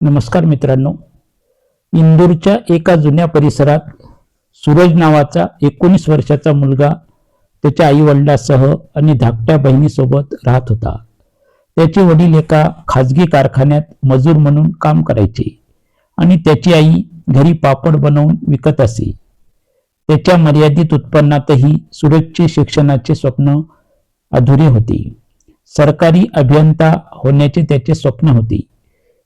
नमस्कार मित्रांनो. इंदूरच्या एका जुन्या परिसरात सूरज नावाचा एकोणीस वर्षाचा मुलगा त्याच्या आईवडिलासह आणि धाकट्या बहिणीसोबत राहत होता. त्याचे वडील एका खाजगी कारखान्यात मजूर म्हणून काम करायचे आणि त्याची आई घरी पापड बनवून विकत असे. त्याच्या मर्यादित उत्पन्नातही सूरजचे शिक्षणाचे स्वप्न अधुरे होते. सरकारी अभियंता होण्याचे त्याचे स्वप्न होते.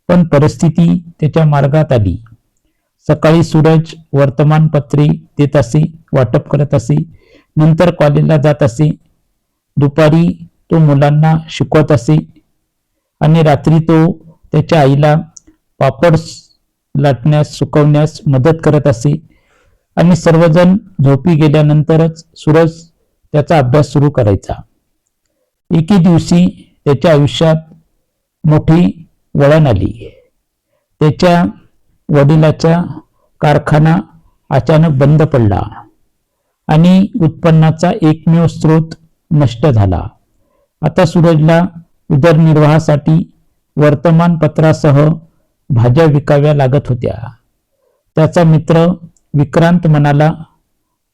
पण परिस्थिती त्याच्या मार्गात आली. सकाळी सूरज वर्तमानपत्रे देत असे वाटप करत असे नंतर कॉलेजला जात असे. दुपारी तो मुलांना शिकवत असे आणि रात्री तो त्याच्या आईला पापड लाटण्यास सुकवण्यास मदत करत असे आणि सर्वजण झोपी गेल्यानंतरच सूरज त्याचा अभ्यास सुरू करायचा. एके दिवशी त्याच्या आयुष्यात मोठी वळण आली त्याच्या वडिलाचा कारखाना अचानक बंद पडला आणि उत्पन्नाचा एकमेव स्रोत नष्ट झाला. आता सूरजला उदरनिर्वाहासाठी वर्तमानपत्रासह भाज्या विकाव्या लागत होत्या. त्याचा मित्र विक्रांत म्हणाला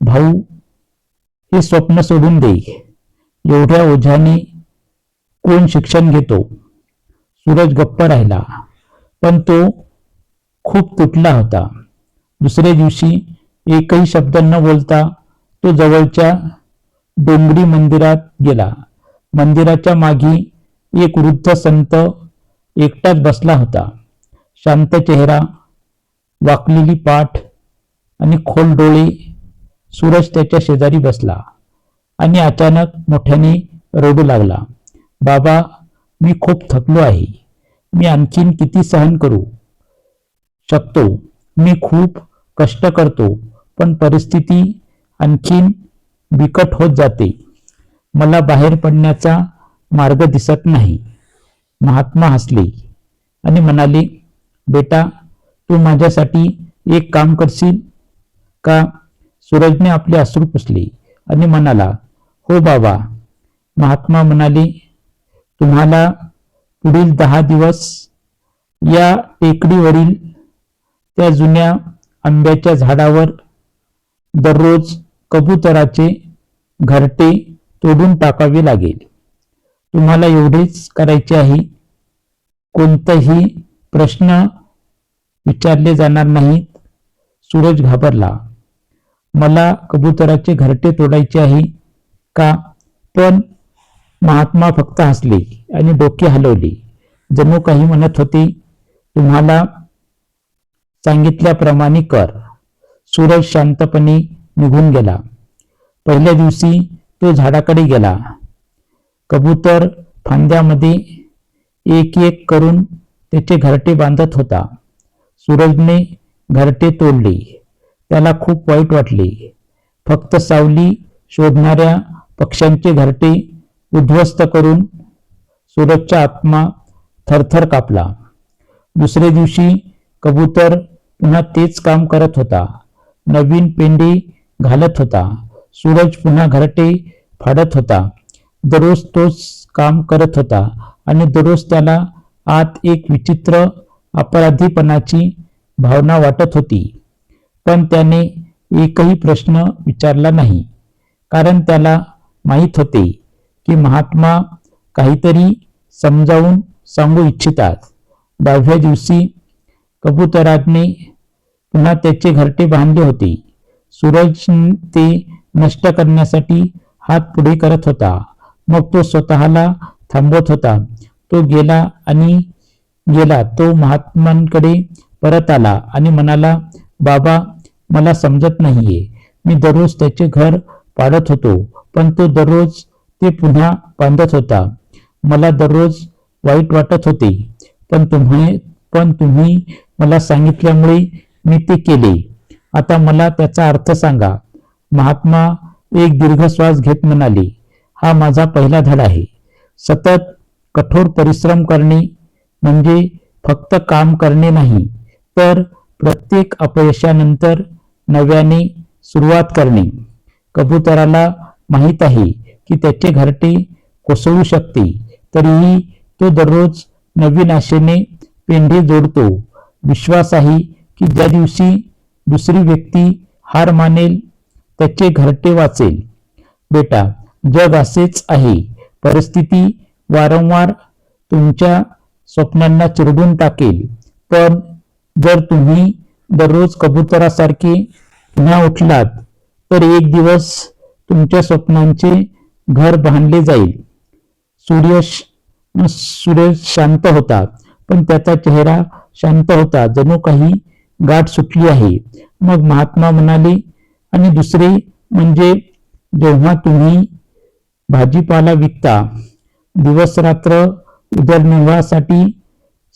भाऊ हे स्वप्न सोडून दे. एवढ्या ओझ्याने कोण शिक्षण घेतो? सूरज गप्प राहिला. पण तो खूप तुटला होता. दुसऱ्या दिवशी एकही शब्द न बोलता तो जवळच्या डोंगरी मंदिरात गेला. मंदिराच्या मागे एक वृद्ध संत एकटाच बसला होता. शांत चेहरा वाकलेली पाठ आणि खोल डोळे सूरज त्याच्या शेजारी बसला आणि अचानक मोठ्याने रडू लागला. बाबा मी खूप थकलो आहे. मी आणखीन किती सहन करू? शकतो. मी खूप कष्ट करतो पण परिस्थिती आणखीन बिकट होत जाते. मला बाहेर पडण्याचा मार्ग दिसत नाही. महात्मा हसले आणि म्हणाले बेटा तू माझ्यासाठी एक काम करशील का? सूरजने आपले अश्रू पुसले आणि म्हणाला हो बाबा. महात्मा म्हणाले तुम्हाला पुढील दहा दिवस या टेकडीवरील त्या जुन्या आंब्याच्या झाडावर दररोज कबुतराचे घरटे तोडून टाकावे लागेल. तुम्हाला एवढेच करायचे आहे. कोणताही प्रश्न विचारले जाणार नाहीत. सूरज घाबरला. मला कबुतराचे घरटे तोडायचे आहे का? पण महात्मा फक्त हसले आणि डोके हलवले. जणू काही म्हणत होते तुम्हाला सांगितल्याप्रमाणे कर. सूरज शांतपणे निघून गेला. पहिल्या दिवशी तो झाडाकडे गेला. कबूतर फांद्यामध्ये एक एक करून त्याचे घरटे बांधत होता. सूरजने घरटे तोडले. त्याला खूप वाईट वाटले. फक्त सावली शोधणाऱ्या पक्ष्यांचे घरटे उद्ध्वस्त करून सूरजचा आत्मा थरथर कापला. दुसऱ्या दिवशी कबूतर पुन्हा तेच काम करत होता. नवीन पेंडी घालत होता. सूरज पुन्हा घरटे फाडत होता. दररोज तोच काम करत होता आणि दररोज त्याला आत एक विचित्र अपराधीपणाची भावना वाटत होती. पण त्याने एकही प्रश्न विचारला नाही कारण त्याला माहीत होते की महात्मा काहीतरी समजावून सांगू इच्छितात. दहाव्या दिवशी कबुतराने पुन्हा त्याचे घरटे बांधले होते. सूरज ते नष्ट करण्यासाठी हात पुढे करत होता. मग तो स्वतःला थांबवत होता. तो गेला आणि गेला. तो महात्मांकडे परत आला आणि म्हणाला बाबा मला समजत नाहीये. मी दररोज त्याचे घर पाडत होतो पण तो दररोज ते पुन्हा बांधत होता. मला दररोज वाईट वाटत होते. पण तुम्ही पण तुम्ही मला सांगितल्यामुळे मी ते केले. आता मला त्याचा अर्थ सांगा. महात्मा एक दीर्घ श्वास घेत म्हणाले हा माझा पहिला धडा आहे. सतत कठोर परिश्रम करणे म्हणजे फक्त काम करणे नाही तर प्रत्येक अपयशानंतर नव्याने सुरुवात करणे. कबुतराला माहीत आहे की त्याचे घरटे कोसळू शकते. तरीही तो दररोज नवीन आशेने पेंढे जोडतो. विश्वास आहे की ज्या दिवशी दुसरी व्यक्ती हार मानेल त्याचे घरटे वाचेल. बेटा जग असेच आहे. परिस्थिती वारंवार तुमच्या स्वप्नांना चिरडून टाकेल. पण जर तुम्ही दररोज कबुतरासारखे पुन्हा उठलात तर एक दिवस तुमच्या स्वप्नांचे घर बांधले जाईल. सूर्य सूर्य शांत होता पण त्याचा चेहरा शांत होता. जणू काही गाठ सुटली आहे. मग महात्मा म्हणाले आणि दुसरे म्हणजे जेव्हा तुम्ही भाजीपाला विकता दिवस रात्र उदरनिर्वाहासाठी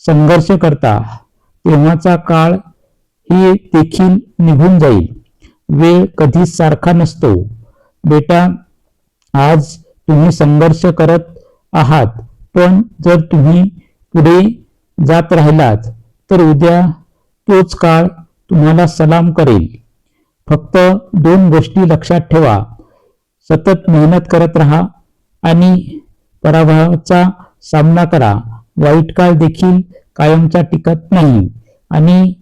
संघर्ष करता तेव्हाचा काळ हे देखील निघून जाईल. वेळ कधीच सारखा नसतो. बेटा आज तुम्ही संघर्ष करत आहात. पण जर तुम्ही पुढे जात राहिलात तर उद्या तोच काळ तुम्हाला सलाम करेल. फक्त दोन गोष्टी लक्षात ठेवा. सतत मेहनत करत राहा आणि पराभवाचा सामना करा. वाईट काळ देखील कायमचा टिकत नाही. आणि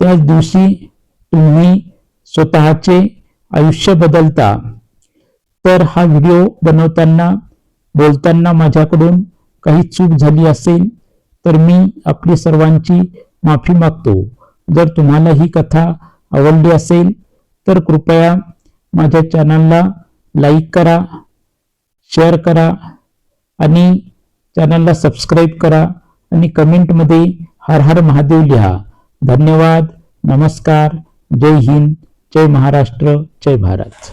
त्याच दिवशी तुम्ही स्वतःचे आयुष्य बदलता. तर हा व्हिडिओ बनवताना बोलताना माझ्याकडून काही चूक झाली असेल तर मी आपली सर्वांची माफी मागतो. जर तुम्हाला ही कथा आवडली असेल तर कृपया माझ्या चॅनलला लाईक करा शेअर करा आणि चॅनलला सबस्क्राईब करा आणि कमेंटमध्ये हर हर महादेव लिहा. धन्यवाद नमस्कार जय हिंद जय महाराष्ट्र जय भारत.